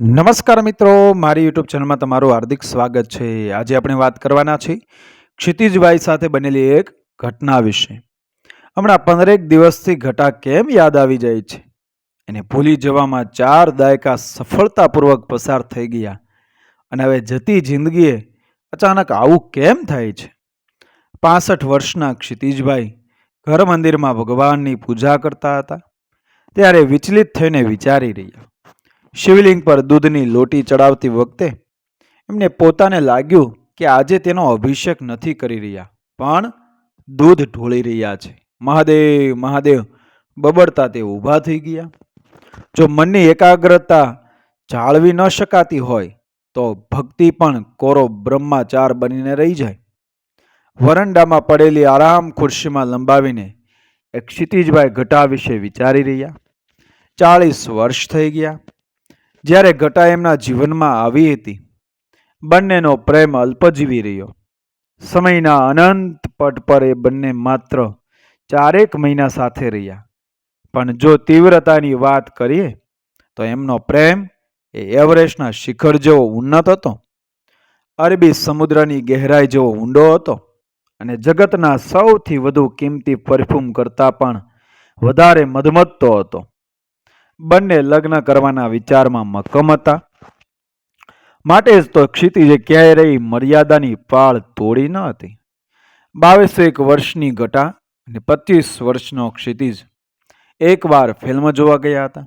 નમસ્કાર મિત્રો, મારી યુટ્યુબ ચેનલમાં તમારું હાર્દિક સ્વાગત છે. આજે આપણે વાત કરવાના છીએ ક્ષિતિજભાઈ સાથે બનેલી એક ઘટના વિશે. હમણાં પંદરેક દિવસથી ઘટા કેમ યાદ આવી જાય છે? એને ભૂલી જવામાં ચાર દાયકા સફળતાપૂર્વક પસાર થઈ ગયા અને હવે જતી જિંદગીએ અચાનક આવું કેમ થાય છે? પાસઠ વર્ષના ક્ષિતિજભાઈ ઘર મંદિરમાં ભગવાનની પૂજા કરતા હતા. ત્યારે વિચલિત થઈને વિચારી રહ્યા. શિવલિંગ પર દૂધની લોટી ચડાવતી વખતે એમને પોતાને લાગ્યું કે આજે તેનો અભિષેક નથી કરી રહ્યા, પણ દૂધ ઢોળી રહ્યા છે. મહાદેવ મહાદેવ, બબડતા તે ઊભા થઈ ગયા. જો મનની એકાગ્રતા જાળવી ન શકાતી હોય, તો ભક્તિ પણ કોરો બ્રહ્માચાર બનીને રહી જાય. વરંડામાં પડેલી આરામ ખુરશીમાં લંબાવીને એક ક્ષિતિજભાઈ ઘટા વિશે વિચારી રહ્યા. ચાળીસ વર્ષ થઈ ગયા. જ્યારે ઘટા એમના જીવનમાં આવી હતી, બંનેનો પ્રેમ અલ્પજીવી રહ્યો. સમયના અનંત પટ પર એ બંને માત્ર ચારેક મહિના સાથે રહ્યા. પણ જો તીવ્રતાની વાત કરીએ, તો એમનો પ્રેમ એ એવરેસ્ટના શિખર જેવો ઉન્નત હતો. અરબી સમુદ્રની ગહેરાઈ જેવો ઊંડો હતો અને જગતના સૌથી વધુ કિંમતી પરફ્યુમ કરતાં પણ વધારે મધમત્તો હતો. બંને લગ્ન કરવાના વિચારમાં મક્કમ હતા. માટે જ તો ક્ષિતિજે ક્યાંય રહી મર્યાદાની પાળ તોડી ન હતી. બાવીસો એક વર્ષની ઘટા અને પચીસ વર્ષનો ક્ષિતિજ એકવાર ફિલ્મ જોવા ગયા હતા.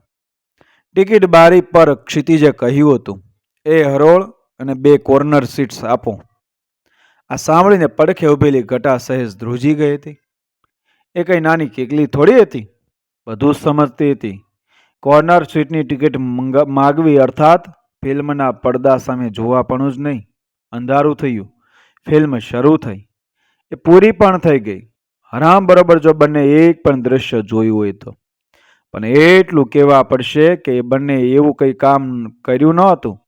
ટિકિટ બારી પર ક્ષિતિજે કહ્યું હતું, એ હરોળ અને બે કોર્નર સીટ્સ આપો. આ સાંભળીને પડખે ઊભેલી ઘટા સહેજ ધ્રુજી ગઈ હતી. એ કંઈ નાની કેકલી થોડી હતી? બધું સમજતી હતી. કોર્નર સીટની ટિકિટ મંગા- માગવી અર્થાત ફિલ્મના પડદા સામે જોવા પણ જ નહીં. અંધારું થયું. ફિલ્મ શરૂ થઈ. એ પૂરી પણ થઈ ગઈ. હરામ બરોબર જો બંને એક પણ દ્રશ્ય જોયું હોય તો. પણ એટલું કહેવા પડશે કે એ બંને એવું કંઈ કામ કર્યું ન હતું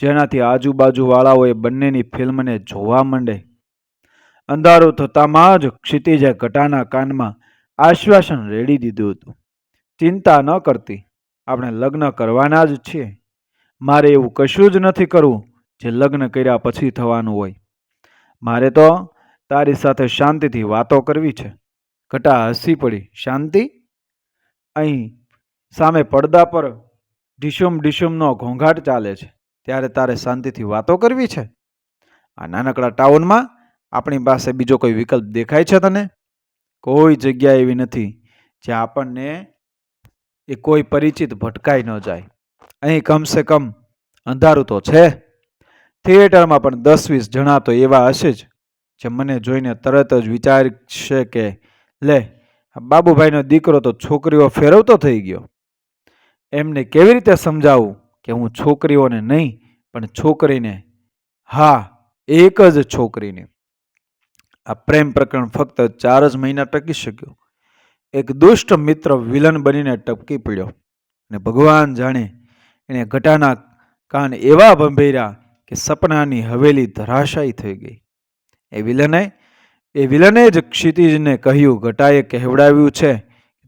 જેનાથી આજુબાજુવાળાઓએ બંનેની ફિલ્મને જોવા માંડે. અંધારું થતામાં જ ક્ષિતિજે ઘટાના કાનમાં આશ્વાસન રેડી દીધું હતું. ચિંતા ન કરતી. આપણે લગ્ન કરવાના જ છીએ. મારે એવું કશું જ નથી કરવું જે લગ્ન કર્યા પછી થવાનું હોય. મારે તો તારી સાથે શાંતિથી વાતો કરવી છે. ઘટા હસી પડી. શાંતિ? અહીં સામે પડદા પર ઢીશુમ ઢીશુમનો ઘોંઘાટ ચાલે છે. ત્યારે તારે શાંતિથી વાતો કરવી છે? આ નાનકડા ટાઉનમાં આપણી પાસે બીજો કોઈ વિકલ્પ દેખાય છે તને? કોઈ જગ્યા એવી નથી જ્યાં આપણને એ કોઈ પરિચિત ભટકાઈ ન જાય. અહીં કમસે કમ અંધારું તો છે. થિયેટરમાં પણ દસ વીસ જણા તો એવા હશે જ, જે મને જોઈને તરત જ વિચારશે કે, લે બાબુભાઈનો દીકરો તો છોકરીઓ ફેરવતો થઈ ગયો. એમને કેવી રીતે સમજાવું કે હું છોકરીઓને નહીં, પણ છોકરીને? હા, એક જ છોકરીને. આ પ્રેમ પ્રકરણ ફક્ત ચાર જ મહિના ટકી શક્યું. એક દુષ્ટ મિત્ર વિલન બનીને ટપકી પડ્યો અને ભગવાન જાણે એણે ઘટાના કાન એવા ભંભેર્યા કે સપનાની હવેલી ધરાશાયી થઈ ગઈ. એ વિલને એ વિલને જ ક્ષિતિજને કહ્યું, ઘટાએ કહેવડાવ્યું છે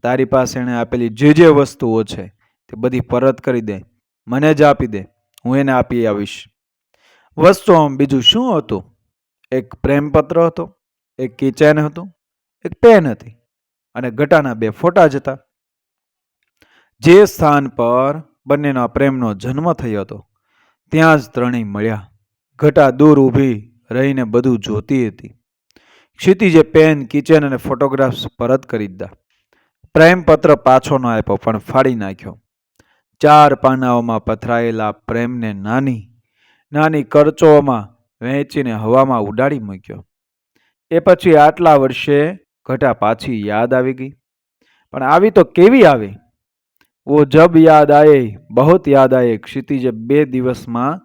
તારી પાસે એણે આપેલી જે જે વસ્તુઓ છે તે બધી પરત કરી દે, મને જ આપી દે, હું એને આપી આવીશ. વસ્તુ આમ બીજું શું હતું? એક પ્રેમપત્ર હતો, એક કિચેન હતું, એક પેન હતી. અને ઘટાના બે ફોટા જ હતા. જે સ્થાન પર બંનેના પ્રેમનો જન્મ થયો હતો, ત્યાં જ ત્રણેય મળ્યા. ઘટા દૂર ઊભી રહીને બધું જોતી હતી. ક્ષિતિજે પેન, કિચન અને ફોટોગ્રાફ્સ પરત કરી દીધા. પ્રેમપત્ર પાછો ન આપ્યો, પણ ફાડી નાખ્યો. ચાર પાનાઓમાં પથરાયેલા પ્રેમને નાની નાની કરચોમાં વહેંચીને હવામાં ઉડાડી મૂક્યો. એ પછી આટલા વર્ષે ઘટા પાછી યાદ આવી ગઈ. પણ આવી તો કેવી આવી? ઓ જબ યાદ આયે, બહુત યાદ આયે, ક્ષિતિજે બે દિવસમાં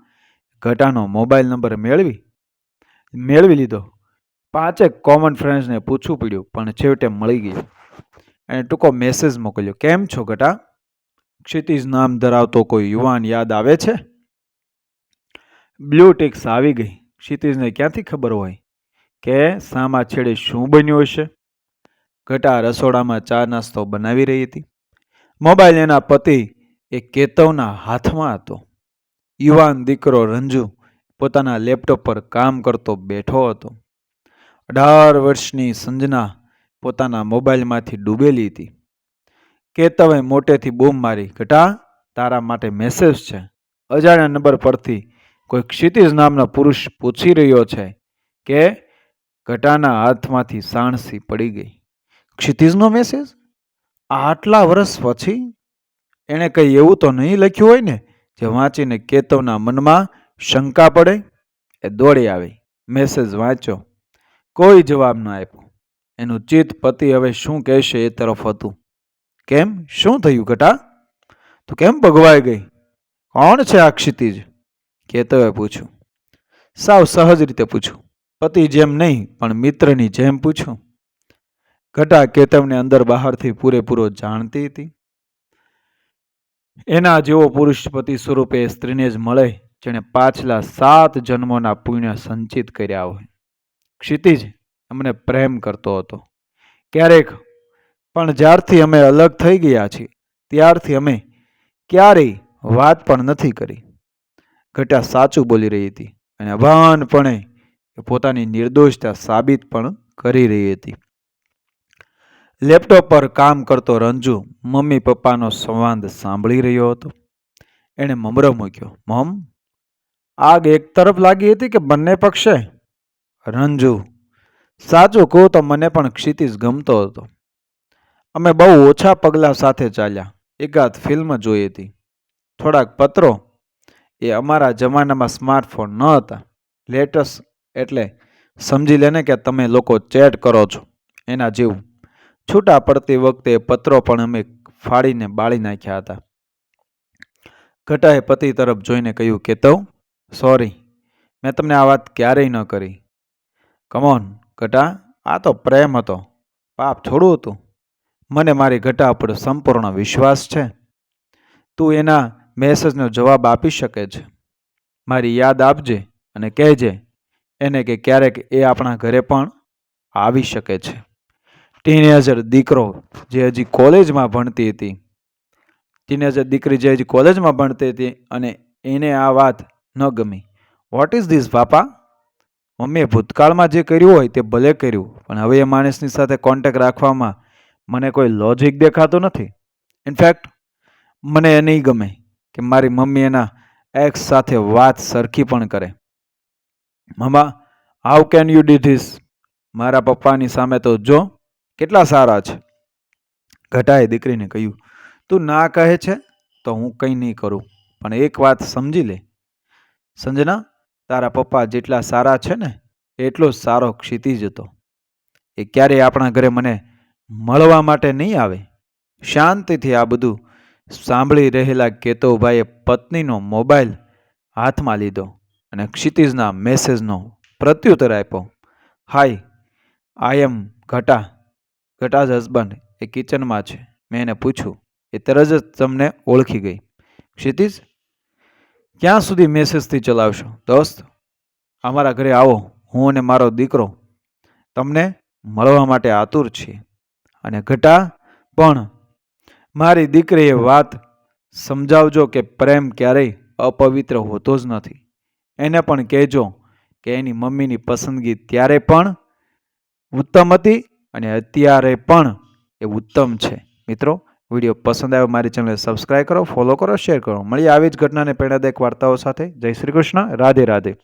ઘટાનો મોબાઈલ નંબર મેળવી મેળવી લીધો. પાંચેક કોમન ફ્રેન્ડ્સને પૂછવું પડ્યું, પણ છેવટે મળી ગયું. એણે ટૂંકો મેસેજ મોકલ્યો, કેમ છો ઘટા? ક્ષિતિજ નામ ધરાવતો કોઈ યુવાન યાદ આવે છે? બ્લુ ટિક્સ આવી ગઈ. ક્ષિતિજને ક્યાંથી ખબર હોય કે સામા છેડે શું બન્યું હશે? ઘટા રસોડામાં ચા નાસ્તો બનાવી રહી હતી. મોબાઈલ એના પતિ એ કેતવના હાથમાં હતો. યુવાન દીકરો રંજુ પોતાના લેપટોપ પર કામ કરતો બેઠો હતો. અઢાર વર્ષની સંજના પોતાના મોબાઈલમાંથી ડૂબેલી હતી. કેતવે મોટેથી બૂમ મારી, ઘટા, તારા માટે મેસેજ છે. અજાણ્યા નંબર પરથી કોઈ ક્ષિતિજ નામનો પુરુષ પૂછી રહ્યો છે કે ઘટાના હાથમાંથી સાણસી પડી ગઈ. ક્ષિતિજનો મેસેજ આટલા વર્ષ પછી? એણે કંઈ એવું તો નહીં લખ્યું હોય ને, જે વાંચીને કેતવના મનમાં શંકા પડે? એ દોડી આવી મેસેજ વાંચ્યો. કોઈ જવાબ ન આપ્યો. એનું ચિત્ત પતિ હવે શું કહેશે એ તરફ હતું. કેમ? શું થયું ઘટા? તો કેમ ભગવાઈ ગઈ? કોણ છે આ ક્ષિતિજ? કેતવે પૂછ્યું. સાવ સહજ રીતે પૂછ્યું. પતિ જેમ નહીં, પણ મિત્રની જેમ પૂછ્યું. ઘટા કેતવને અંદર બહારથી પૂરેપૂરો જાણતી હતી. એના જેવો પુરુષપતિ સ્વરૂપે સ્ત્રીને જ મળે, જેણે પાછલા સાત જન્મોના પુણ્ય સંચિત કર્યા હોય. ક્ષિતિજ અમને પ્રેમ કરતો હતો. ક્યારેક, પણ જ્યારથી અમે અલગ થઈ ગયા છીએ, ત્યારથી અમે ક્યારેય વાત પણ નથી કરી. ઘટા સાચું બોલી રહી હતી અને અભાનપણે પોતાની નિર્દોષતા સાબિત પણ કરી રહી હતી. લેપટોપ પર કામ કરતો રંજુ મમ્મી પપ્પાનો સંવાદ સાંભળી રહ્યો હતો. એણે મમરો મૂક્યો. મમ, આગ એક તરફ લાગી હતી કે બંને પક્ષે? રંજુ, સાચું કહું તો મને પણ ક્ષિતિજ ગમતો હતો. અમે બહુ ઓછા પગલાં સાથે ચાલ્યા. એકાદ ફિલ્મ જોઈ હતી. થોડાક પત્રો. એ અમારા જમાનામાં સ્માર્ટફોન ન હતા. લેટેસ્ટ એટલે સમજી લેને કે તમે લોકો ચેટ કરો છો. એના જેવું. છૂટા પડતી વખતે પત્રો પણ અમે ફાડીને બાળી નાખ્યા હતા. ઘટાએ પતિ તરફ જોઈને કહ્યું કેતવ સોરી, મેં તમને આ વાત ક્યારેય ન કરી. કમોન ઘટા, આ તો પ્રેમ હતો. પાપ થોડું હતું. મને મારી ઘટા પર સંપૂર્ણ વિશ્વાસ છે. તું એના મેસેજનો જવાબ આપી શકે છે. મારી યાદ આપજે અને કહેજે એને કે ક્યારેક એ આપણા ઘરે પણ આવી શકે છે. ટીનેજર દીકરો જે હજી કોલેજમાં ભણતી હતી. ટીનેજર દીકરી જે હજી કોલેજમાં ભણતી હતી અને એને આ વાત ન ગમી. વોટ ઇઝ ધીસ બાપા? મમ્મીએ ભૂતકાળમાં જે કર્યું હોય તે ભલે કર્યું, પણ હવે એ માણસની સાથે કોન્ટેક્ટ રાખવામાં મને કોઈ લોજિક દેખાતું નથી. ઇનફેક્ટ મને એ નહીં ગમે કે મારી મમ્મી એના એક્સ સાથે વાત સરખી પણ કરે. મમ્મા how can you do this મારા પપ્પાની સામે તો જો કેટલા સારા છે? ઘટાએ દીકરીને કહ્યું, તું ના કહે છે તો હું કંઈ નહીં કરું, પણ એક વાત સમજી લે. સંજના, તારા પપ્પા જેટલા સારા છે ને, એટલો સારો ક્ષિતિજ હતો. એ ક્યારેય આપણા ઘરે મને મળવા માટે નહીં આવે. શાંતિથી આ બધું સાંભળી રહેલા કેતવભાઈએ પત્નીનો મોબાઈલ હાથમાં લીધો અને ક્ષિતિજના મેસેજનો પ્રત્યુત્તર આપ્યો, હાય આઈ એમ ઘટા. ઘટાજ હસબન્ડ એ કિચનમાં છે. મેં એને પૂછ્યું, એ તરત જ તમને ઓળખી ગઈ. ક્ષિતિજ, ક્યાં સુધી મેસેજથી ચલાવશો? દોસ્ત, અમારા ઘરે આવો. હું અને મારો દીકરો તમને મળવા માટે આતુર છીએ. અને ઘટા, પણ મારી દીકરીએ વાત સમજાવજો કે પ્રેમ ક્યારેય અપવિત્ર હોતો જ નથી. એને પણ કહેજો કે એની મમ્મીની પસંદગી ત્યારે પણ ઉત્તમ હતી અને અત્યારે પણ એ ઉત્તમ છે. મિત્રો, વીડિયો પસંદ આવ્યો મારી ચેનલને સબસ્ક્રાઈબ કરો ફોલો કરો શેર કરો. મળીએ આવી જ ઘટનાને પ્રેરણાદાયક વાર્તાઓ સાથે. જય શ્રી કૃષ્ણ. રાધે રાધે.